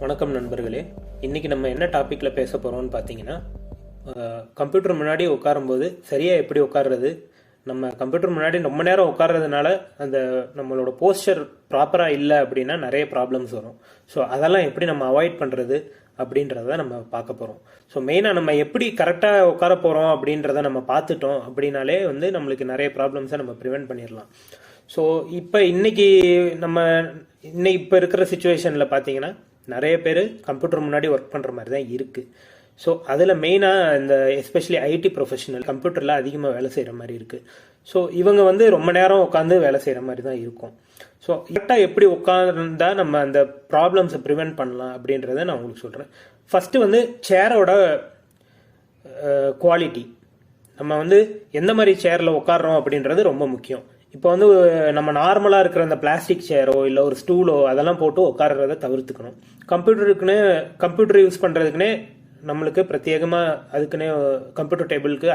வணக்கம் நண்பர்களே. இன்றைக்கி நம்ம என்ன டாப்பிக்கில் பேச போகிறோம்னு பார்த்தீங்கன்னா கம்ப்யூட்டர் முன்னாடி உட்காரும்போது சரியாக எப்படி உட்காருறது? நம்ம கம்ப்யூட்டர் முன்னாடி ரொம்ப நேரம் உட்கார்றதுனால அந்த நம்மளோட போஸ்டர் ப்ராப்பராக இல்லை அப்படின்னா நிறைய ப்ராப்ளம்ஸ் வரும். ஸோ அதெல்லாம் எப்படி நம்ம அவாய்ட் பண்ணுறது அப்படின்றத நம்ம பார்க்க போகிறோம் ஸோ மெயினாக நம்ம எப்படி கரெக்டாக உட்கார போகிறோம் அப்படின்றத நம்ம பார்த்துட்டோம் அப்படின்னாலே வந்து நம்மளுக்கு நிறைய ப்ராப்ளம்ஸை நம்ம ப்ரிவென்ட் பண்ணிடலாம். ஸோ இப்போ இன்னைக்கு நம்ம இன்னைக்கு இப்போ இருக்கிற சுச்சுவேஷனில் பார்த்தீங்கன்னா நிறைய பேர் கம்ப்யூட்டர் முன்னாடி ஒர்க் பண்ணுற மாதிரி தான் இருக்குது ஸோ அதில் மெயினாக இந்த எஸ்பெஷலி ஐடி ப்ரொஃபஷனல் கம்ப்யூட்டரில் அதிகமாக வேலை செய்கிற மாதிரி இருக்குது ஸோ இவங்க வந்து ரொம்ப நேரம் உட்காந்து வேலை செய்கிற மாதிரி தான் இருக்கும் ஸோ கரெக்டாக எப்படி உட்காந்துருந்தா நம்ம அந்த ப்ராப்ளம்ஸை ப்ரிவென்ட் பண்ணலாம் அப்படின்றத நான் உங்களுக்கு சொல்கிறேன் ஃபஸ்ட்டு வந்து சேரோட குவாலிட்டி நம்ம வந்து எந்த மாதிரி சேரில் உட்காடுறோம் அப்படின்றது ரொம்ப முக்கியம். இப்போ வந்து நம்ம நார்மலாக இருக்கிற அந்த பிளாஸ்டிக் சேரோ இல்லை ஒரு ஸ்டூலோ அதெல்லாம் போட்டு உட்காரத தவிர்த்துக்கணும். கம்ப்யூட்டருக்குன்னு கம்ப்யூட்டர் யூஸ் பண்ணுறதுக்குன்னே நம்மளுக்கு பிரத்யேகமாக அதுக்குன்னே கம்ப்யூட்டர் டேபிளுக்கு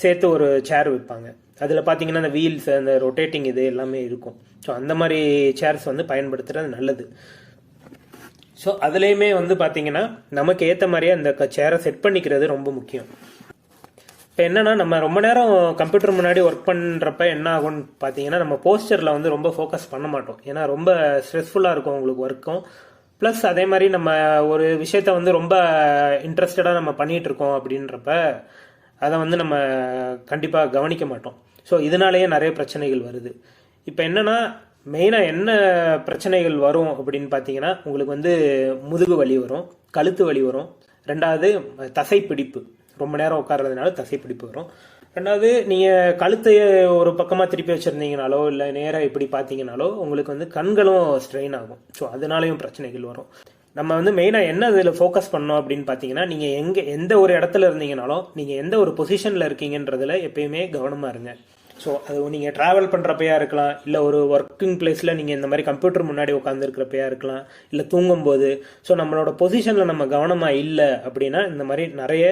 சேர்த்து ஒரு சேர் விற்பாங்க அதில் பார்த்தீங்கன்னா அந்த வீல்ஸ் அந்த ரொட்டேட்டிங் இது எல்லாமே இருக்கும். ஸோ அந்த மாதிரி சேர்ஸ் வந்து பயன்படுத்துகிறது நல்லது. ஸோ அதுலேயுமே வந்து பார்த்தீங்கன்னா நமக்கு ஏற்ற மாதிரியே அந்த சேரை செட் பண்ணிக்கிறது ரொம்ப முக்கியம். இப்போ என்னன்னா நம்ம ரொம்ப நேரம் கம்ப்யூட்டர் முன்னாடி ஒர்க் பண்ணுறப்ப என்ன ஆகும்னு பார்த்தீங்கன்னா நம்ம போஸ்டரில் வந்து ரொம்ப ஃபோக்கஸ் பண்ண மாட்டோம். ஏன்னா ரொம்ப ஸ்ட்ரெஸ்ஃபுல்லாக இருக்கும் உங்களுக்கு ஒர்க்கும் ப்ளஸ் அதே மாதிரி நம்ம ஒரு விஷயத்த வந்து ரொம்ப இன்ட்ரெஸ்டடாக நம்ம பண்ணிகிட்டு இருக்கோம் அப்படின்றப்ப அதை வந்து நம்ம கண்டிப்பாக கவனிக்க மாட்டோம். ஸோ இதனாலேயே நிறைய பிரச்சனைகள் வருது. இப்போ என்னென்னா மெயினாக என்ன பிரச்சனைகள் வரும் அப்படின்னு பார்த்தீங்கன்னா உங்களுக்கு வந்து முதுகு வலி வரும் கழுத்து வலி வரும். ரெண்டாவது தசைப்பிடிப்பு. ரொம்ப நேரம் உட்கார்றதுனால தசை பிடிப்பு வரும். ரெண்டாவது நீங்கள் கழுத்தைய ஒரு பக்கமாக திருப்பி வச்சுருந்தீங்கனாலோ இல்லை நேராக இப்படி பார்த்தீங்கனாலோ உங்களுக்கு வந்து கண்களும் ஸ்ட்ரெயின் ஆகும். ஸோ அதனாலையும் பிரச்சனைகள் வரும். நம்ம வந்து மெயினாக என்ன இதில் ஃபோக்கஸ் பண்ணோம் அப்படின்னு பார்த்தீங்கன்னா நீங்கள் எங்கே எந்த ஒரு இடத்துல இருந்தீங்கனாலும் நீங்கள் எந்த ஒரு பொசிஷனில் இருக்கீங்கன்றதில் எப்பயுமே கவனமாக இருங்க. ஸோ அது நீங்கள் ட்ராவல் பண்ணுறப்பையா இருக்கலாம் இல்லை ஒரு ஒர்க்கிங் பிளேஸில் நீங்கள் இந்த மாதிரி கம்ப்யூட்டர் முன்னாடி உட்காந்துருக்கிறப்பையா இருக்கலாம் இல்லை தூங்கும்போது. ஸோ நம்மளோட பொசிஷனில் நம்ம கவனமாக இல்லை அப்படின்னா இந்த மாதிரி நிறைய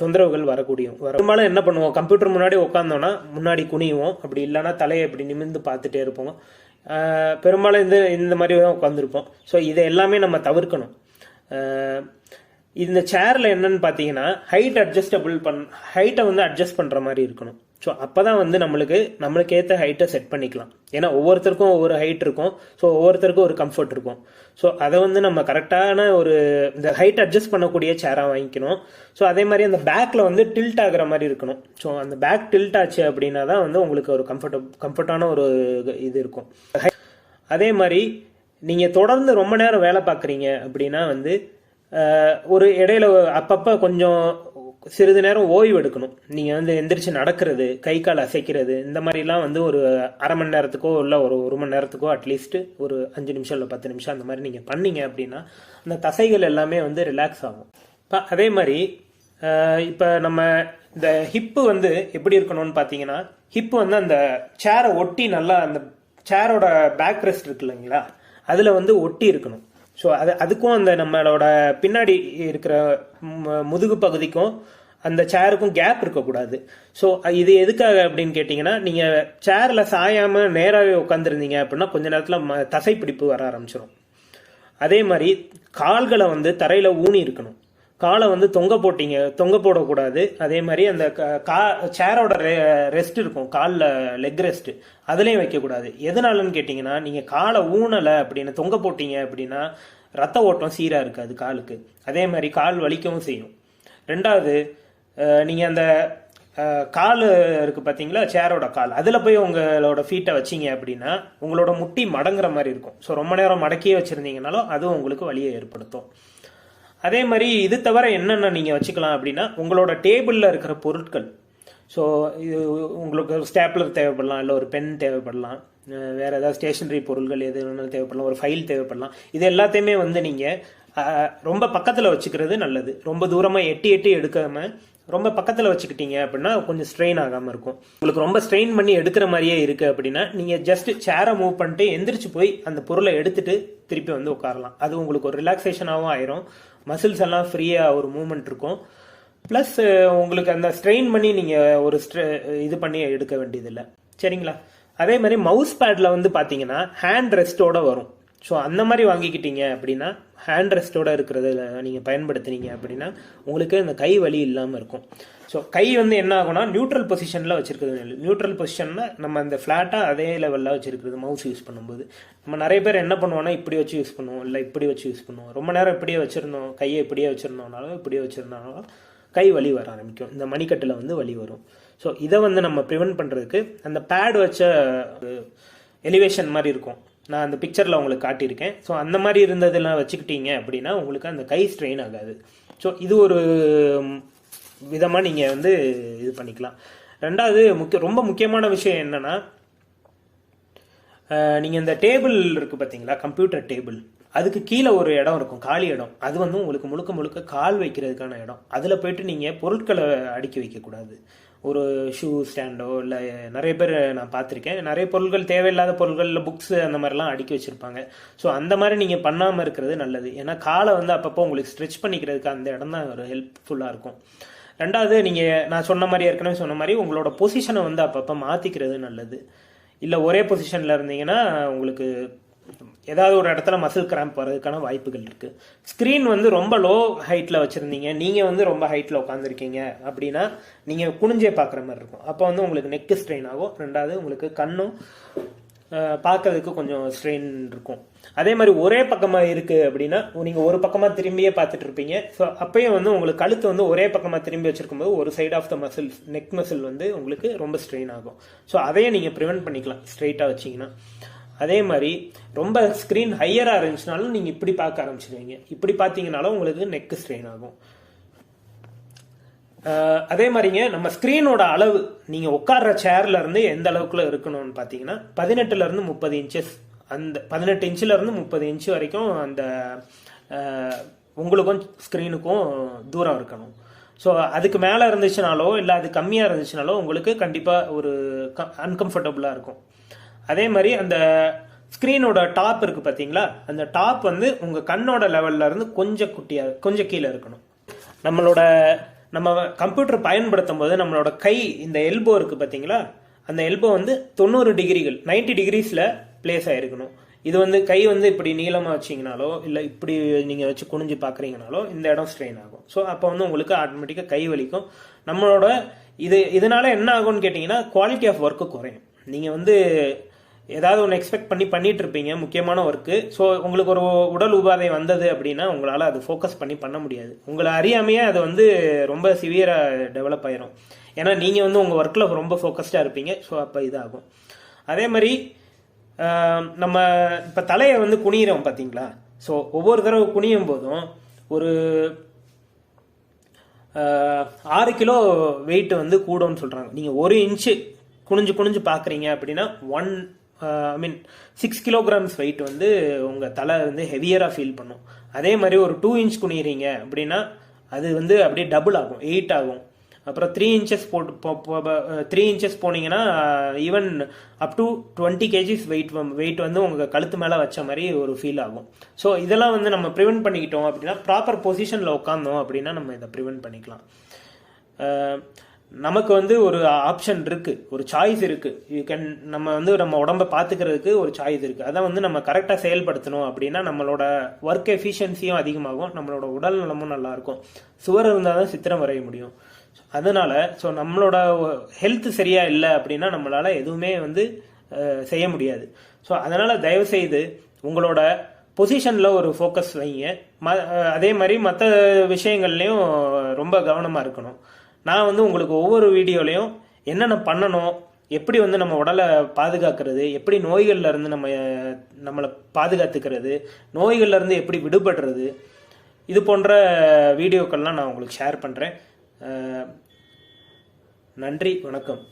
தொந்தரவுகள் வரக்கூடியும் பெரும்பாலும் என்ன பண்ணுவோம்? கம்ப்யூட்டர் முன்னாடி உட்காந்தோன்னா முன்னாடி குனிவோம். அப்படி இல்லைன்னா தலையை இப்படி நிமிர்ந்து பார்த்துட்டே இருப்போம். பெரும்பாலும் இந்த இந்த மாதிரி தான் உட்காந்துருப்போம் ஸோ இதை எல்லாமே நம்ம தவிர்க்கணும். இந்த சேரில் என்னன்னு பார்த்தீங்கன்னா ஹைட் அட்ஜஸ்டபிள் பண் ஹைட்டை வந்து அட்ஜஸ்ட் பண்ணுற மாதிரி இருக்கணும். ஸோ அப்போ தான் வந்து நம்மளுக்கு நம்மளுக்கு ஏற்ற ஹைட்டை செட் பண்ணிக்கலாம். ஏன்னா ஒவ்வொருத்தருக்கும் ஒவ்வொரு ஹைட் இருக்கும். ஸோ ஒவ்வொருத்தருக்கும் ஒரு கம்ஃபர்ட் இருக்கும். ஸோ அதை வந்து நம்ம கரெக்டான ஒரு இந்த ஹைட் அட்ஜஸ்ட் பண்ணக்கூடிய சேராக வாங்கிக்கணும். ஸோ அதே மாதிரி அந்த பேக்கில் வந்து டில்ட் ஆகிற மாதிரி இருக்கணும். ஸோ அந்த பேக் டில்ட் ஆச்சு அப்படின்னா தான் வந்து உங்களுக்கு ஒரு கம்ஃபர்ட் கம்ஃபர்ட்டான ஒரு இது இருக்கும். அதே மாதிரி நீங்கள் தொடர்ந்து ரொம்ப நேரம் வேலை பார்க்குறீங்க அப்படின்னா வந்து ஒரு இடையில அப்பப்போ கொஞ்சம் சிறிது நேரம் ஓய்வு எடுக்கணும். நீங்கள் வந்து எந்திரிச்சு நடக்கிறது கை கால் அசைக்கிறது இந்த மாதிரிலாம் வந்து ஒரு அரை மணி நேரத்துக்கோ இல்லை ஒரு ஒரு மணி நேரத்துக்கோ அட்லீஸ்ட் ஒரு அஞ்சு நிமிஷம் இல்லை பத்து நிமிஷம் அந்த மாதிரி நீங்கள் பண்ணீங்க அப்படின்னா அந்த தசைகள் எல்லாமே வந்து ரிலாக்ஸ் ஆகும். இப்போ அதே மாதிரி இப்போ நம்ம இந்த ஹிப்பு வந்து எப்படி இருக்கணும்னு பார்த்தீங்கன்னா ஹிப்பு வந்து அந்த சேரை ஒட்டி நல்லா அந்த சேரோட பேக் ரெஸ்ட் இருக்கு இல்லைங்களா? அதில் வந்து ஒட்டி இருக்கணும். ஸோ அது அதுக்கும் அந்த நம்மளோட பின்னாடி இருக்கிற முதுகு பகுதிக்கும் அந்த சேருக்கும் கேப் இருக்கக்கூடாது. ஸோ இது எதுக்காக அப்படின்னு கேட்டிங்கன்னா நீங்கள் சேரில் சாயாமல் நேராகவே உட்காந்துருந்தீங்க அப்படின்னா கொஞ்ச நேரத்தில் தசைப்பிடிப்பு வர ஆரம்பிச்சிடும் அதே மாதிரி கால்களை வந்து தரையில் ஊனி இருக்கணும். காலை வந்து தொங்க போட்டீங்க தொங்க போடக்கூடாது. அதே மாதிரி அந்த கா சேரோட ரெஸ்ட் இருக்கும். காலில் லெக் ரெஸ்ட் அதுலேயும் வைக்கக்கூடாது. எதனாலன்னு கேட்டிங்கன்னா நீங்கள் காலை ஊனலை அப்படின்னு தொங்க போட்டீங்க அப்படின்னா ரத்த ஓட்டம் சீராக இருக்காது காலுக்கு. அதே மாதிரி கால் வலிக்கவும் செய்யும். ரெண்டாவது நீங்கள் அந்த கால் இருக்கு பார்த்தீங்களா சேரோட கால். அதில் போய் உங்களோட ஃபீட்டை வச்சிங்க அப்படின்னா உங்களோட முட்டி மடங்குற மாதிரி இருக்கும். ஸோ ரொம்ப நேரம் மடக்கியே வச்சுருந்தீங்கனாலும் அதுவும் உங்களுக்கு வலியை ஏற்படுத்தும். அதே மாதிரி இது தவிர என்னென்ன நீங்கள் வச்சுக்கலாம் அப்படின்னா உங்களோட டேபிளில் இருக்கிற பொருட்கள். ஸோ இது உங்களுக்கு ஒரு ஸ்டேப்லர் தேவைப்படலாம் இல்லை ஒரு பென் தேவைப்படலாம் வேறு ஏதாவது ஸ்டேஷனரி பொருட்கள் எது வேணாலும் தேவைப்படலாம் ஒரு ஃபைல் தேவைப்படலாம். இது எல்லாத்தையுமே வந்து நீங்கள் ரொம்ப பக்கத்தில் வச்சுக்கிறது நல்லது. ரொம்ப தூரமாக எட்டி எட்டி எடுக்காமல் ரொம்ப பக்கத்தில் வச்சுக்கிட்டீங்க அப்படின்னா கொஞ்சம் ஸ்ட்ரெயின் ஆகாமல் இருக்கும். உங்களுக்கு ரொம்ப ஸ்ட்ரெயின் பண்ணி எடுக்கிற மாதிரியே இருக்குது அப்படின்னா நீங்கள் ஜஸ்ட் சேரை மூவ் பண்ணிட்டு எந்திரிச்சு போய் அந்த பொருளை எடுத்துட்டு திருப்பி வந்து உட்காரலாம். அது உங்களுக்கு ஒரு ரிலாக்ஸேஷனாகவும் ஆயிரும். மசில்ஸ் எல்லாம் ஃப்ரீயாக ஒரு மூவ்மெண்ட் இருக்கும். ப்ளஸ் உங்களுக்கு அந்த ஸ்ட்ரெயின் பண்ணி நீங்கள் ஒரு இது பண்ணி எடுக்க வேண்டியதில்லை. சரிங்களா? அதே மாதிரி மவுஸ் பேடில் வந்து பார்த்தீங்கன்னா ஹேண்ட் ரெஸ்ட்டோட வரும். ஸோ அந்த மாதிரி வாங்கிக்கிட்டீங்க அப்படின்னா ஹேண்ட் ரெஸ்ட்டோட இருக்கிறது நீங்கள் பயன்படுத்துனீங்க அப்படின்னா உங்களுக்கு இந்த கை வலி இல்லாமல் இருக்கும். ஸோ கை வந்து என்ன ஆகும்னா நியூட்ரல் பொசிஷனில் வச்சிருக்கிறது. நியூட்ரல் பொசிஷன்னா நம்ம அந்த ஃப்ளாட்டாக அதே லெவலில் வச்சிருக்கிறது மவுஸ் யூஸ் பண்ணும்போது. நம்ம நிறைய பேர் என்ன பண்ணுவோம்னா இப்படி வச்சு யூஸ் பண்ணுவோம் இல்லை இப்படி வச்சு யூஸ் பண்ணுவோம். ரொம்ப நேரம் இப்படியே வச்சுருந்தோம் கையை இப்படியே வச்சுருந்தோம்னாலும் இப்படியே வச்சுருந்தாலும் கை வலி வர ஆரம்பிக்கும். இந்த மணிக்கட்டில் வந்து வலி வரும். ஸோ இதை வந்து நம்ம ப்ரிவென்ட் பண்ணுறதுக்கு அந்த பேட் வச்ச எலிவேஷன் மாதிரி இருக்கும். நான் அந்த பிக்சரில் உங்களுக்கு காட்டியிருக்கேன். ஸோ அந்த மாதிரி இருந்ததெல்லாம் வச்சுக்கிட்டீங்க அப்படின்னா உங்களுக்கு அந்த கை ஸ்ட்ரெயின் ஆகாது. ஸோ இது ஒரு விதமாக நீங்கள் வந்து இது பண்ணிக்கலாம். ரெண்டாவது முக்கிய ரொம்ப முக்கியமான விஷயம் என்னென்னா நீங்கள் இந்த டேபிள் இருக்குது பார்த்தீங்களா கம்ப்யூட்டர் டேபிள் அதுக்கு கீழே ஒரு இடம் இருக்கும் காலி இடம். அது வந்து உங்களுக்கு முழுக்க முழுக்க கால் வைக்கிறதுக்கான இடம். அதில் போயிட்டு நீங்கள் பொருட்களை அடுக்கி வைக்கக்கூடாது. ஒரு ஷூ ஸ்டாண்டோ இல்லை நிறைய பேர் நான் பார்த்துருக்கேன். நிறைய பொருட்கள் தேவையில்லாத பொருட்களில் புக்ஸ் அந்த மாதிரிலாம் அடுக்கி வச்சுருப்பாங்க. ஸோ அந்த மாதிரி நீங்கள் பண்ணாமல் இருக்கிறது நல்லது. ஏன்னா காலை வந்து அப்பப்போ உங்களுக்கு ஸ்ட்ரெச் பண்ணிக்கிறதுக்கு அந்த இடம் தான் ஒரு ஹெல்ப்ஃபுல்லாக இருக்கும். ரெண்டாவது நீங்கள் நான் சொன்ன மாதிரி ஏற்கனவே சொன்ன மாதிரி உங்களோட பொசிஷனை வந்து அப்பப்போ மாற்றிக்கிறது நல்லது. இல்லை ஒரே பொசிஷனில் இருந்தீங்கன்னா உங்களுக்கு ஏதாவது ஒரு இடத்துல மசில் கிராம்ப் வர்றதுக்கான வாய்ப்புகள் இருக்குது ஸ்க்ரீன் வந்து ரொம்ப லோ ஹைட்டில் வச்சுருந்தீங்க. நீங்கள் வந்து ரொம்ப ஹைட்டில் உட்காந்துருக்கீங்க அப்படின்னா நீங்கள் குனிஞ்சே பார்க்குற மாதிரி இருக்கும். அப்போ வந்து உங்களுக்கு நெக்கு ஸ்ட்ரெயின் ஆகும். ரெண்டாவது உங்களுக்கு கண்ணும் பார்க்கறதுக்கு கொஞ்சம் ஸ்ட்ரெயின் இருக்கும். அதே மாதிரி ஒரே பக்கமாக இருக்குது அப்படின்னா நீங்கள் ஒரு பக்கமாக திரும்பியே பார்த்துட்டு இருப்பீங்க. ஸோ அப்பயும் வந்து உங்களுக்கு கழுத்து வந்து ஒரே பக்கமாக திரும்பி வச்சிருக்கும் போது ஒரு side of the muscle neck muscle வந்து உங்களுக்கு ரொம்ப ஸ்ட்ரெயின் ஆகும். ஸோ அதையே நீங்கள் ப்ரிவென்ட் பண்ணிக்கலாம். ஸ்ட்ரெயிட்டாக வச்சீங்கன்னா. அதே மாதிரி ரொம்ப ஸ்க்ரீன் ஹையராக இருந்துச்சுனாலும் நீங்கள் இப்படி பார்க்க ஆரம்பிச்சிடுவீங்க இப்படி பார்த்தீங்கனாலும் உங்களுக்கு நெக்கு ஸ்ட்ரெயின் ஆகும். அதே மாதிரிங்க நம்ம ஸ்க்ரீனோட அளவு நீங்கள் உட்கார்ற சேர்ல இருந்து எந்த அளவுக்குள்ள இருக்கணும்னு பார்த்தீங்கன்னா பதினெட்டுல இருந்து முப்பது இன்ச்சஸ் அந்த பதினெட்டு இன்ச்சில் இருந்து முப்பது இன்ச் வரைக்கும் அந்த உங்களுக்கும் ஸ்க்ரீனுக்கும் தூரம் இருக்கணும். ஸோ அதுக்கு மேலே இருந்துச்சுனாலோ இல்லை அது கம்மியாக இருந்துச்சுனாலோ உங்களுக்கு கண்டிப்பாக ஒரு க அன்கம்ஃபர்டபுளாக இருக்கும். அதே மாதிரி அந்த ஸ்க்ரீனோட டாப் இருக்கு பார்த்தீங்களா? அந்த டாப் வந்து உங்கள் கண்ணோட லெவல்ல இருந்து கொஞ்சம் குட்டியாக கொஞ்சம் கீழே இருக்கணும். நம்மளோட நம்ம கம்ப்யூட்டர் பயன்படுத்தும் போது நம்மளோட கை இந்த எல்போ இருக்கு பார்த்தீங்களா? அந்த எல்போ வந்து தொண்ணூறு டிகிரிகள் 90 டிகிரிஸில் பிளேஸ் ஆயிருக்கணும். இது வந்து கை வந்து இப்படி நீளமாக வச்சிங்கனாலோ இல்லை இப்படி நீங்கள் வச்சு குனிஞ்சு பார்க்குறீங்கனாலோ இந்த இடம் ஸ்ட்ரெயின் ஆகும். ஸோ அப்போ வந்து உங்களுக்கு ஆட்டோமேட்டிக்காக கை வலிக்கும். நம்மளோட இது இதனால என்ன ஆகும்னு கேட்டிங்கன்னா குவாலிட்டி ஆஃப் ஒர்க்கு குறையும். நீங்கள் வந்து ஏதாவது ஒன்று எக்ஸ்பெக்ட் பண்ணி பண்ணிட்டு இருப்பீங்க முக்கியமான ஒர்க்கு ஸோ உங்களுக்கு ஒரு உடல் உபாதை வந்தது அப்படின்னா உங்களால் அது ஃபோக்கஸ் பண்ணி பண்ண முடியாது. உங்களை அறியாமையே அது வந்து ரொம்ப சிவியராக டெவலப் ஆயிரும். ஏன்னா நீங்கள் வந்து உங்கள் ஒர்க்கில் ரொம்ப ஃபோக்கஸ்டாக இருப்பீங்க. ஸோ அப்போ இதாகும். அதே மாதிரி நம்ம இப்போ தலையை வந்து குனியிறோம் பார்த்தீங்களா ஸோ ஒவ்வொரு தடவை குனியும் போதும் ஒரு ஆறு கிலோ வெயிட் வந்து கூடும்னு சொல்கிறாங்க நீங்கள் ஒரு இன்ச்சு குனிஞ்சு குனிஞ்சு பார்க்குறீங்க அப்படின்னா one I mean six kilograms weight வந்து உங்கள் தலை வந்து ஹெவியராக ஃபீல் பண்ணும். அதே மாதிரி ஒரு டூ இன்ச் குனிறீங்க அப்படின்னா அது வந்து அப்படியே டபுள் ஆகும் எயிட் ஆகும். அப்புறம் த்ரீ இன்ச்சஸ் போட்டு த்ரீ இன்ச்சஸ் uh, போனீங்கன்னா even up to twenty KGs weight weight வந்து உங்கள் கழுத்து மேலே வச்ச மாதிரி ஒரு ஃபீல் ஆகும். ஸோ இதெல்லாம் வந்து நம்ம ப்ரிவென்ட் பண்ணிக்கிட்டோம் அப்படின்னா ப்ராப்பர் பொசிஷனில் உட்காந்தோம் அப்படின்னா நம்ம இதை ப்ரிவென்ட் பண்ணிக்கலாம். Uh, நமக்கு வந்து ஒரு ஆப்ஷன் இருக்கு ஒரு சாய்ஸ் இருக்கு. யூ கேன் நம்ம வந்து நம்ம உடம்ப பார்த்துக்கிறதுக்கு ஒரு சாய்ஸ் இருக்கு. அதை வந்து நம்ம கரெக்டாக செயல்படுத்தணும் அப்படின்னா நம்மளோட ஒர்க் எஃபிஷியன்சியும் அதிகமாகும் நம்மளோட உடல் நலமும் நல்லா இருக்கும் சுவர் இருந்தால் தான் சித்திரம் வரைய முடியும். அதனால ஸோ நம்மளோட ஹெல்த் சரியா இல்லை அப்படின்னா நம்மளால எதுவுமே வந்து செய்ய முடியாது. ஸோ அதனால தயவு செய்து உங்களோட பொசிஷனில் ஒரு ஃபோக்கஸ் வைங்க. ம- அதே மாதிரி மற்ற விஷயங்கள்லையும் ரொம்ப கவனமாக இருக்கணும். நான் வந்து உங்களுக்கு ஒவ்வொரு வீடியோலையும் என்னென்ன பண்ணணும் எப்படி வந்து நம்ம உடலை பாதுகாக்கிறது எப்படி நோய்கள்லேருந்து நம்ம நம்மளை பாதுகாத்துக்கிறது நோய்கள்லேருந்து எப்படி விடுபடுறது இது போன்ற வீடியோக்கள்லாம் நான் உங்களுக்கு ஷேர் பண்ணுறேன் நன்றி வணக்கம்.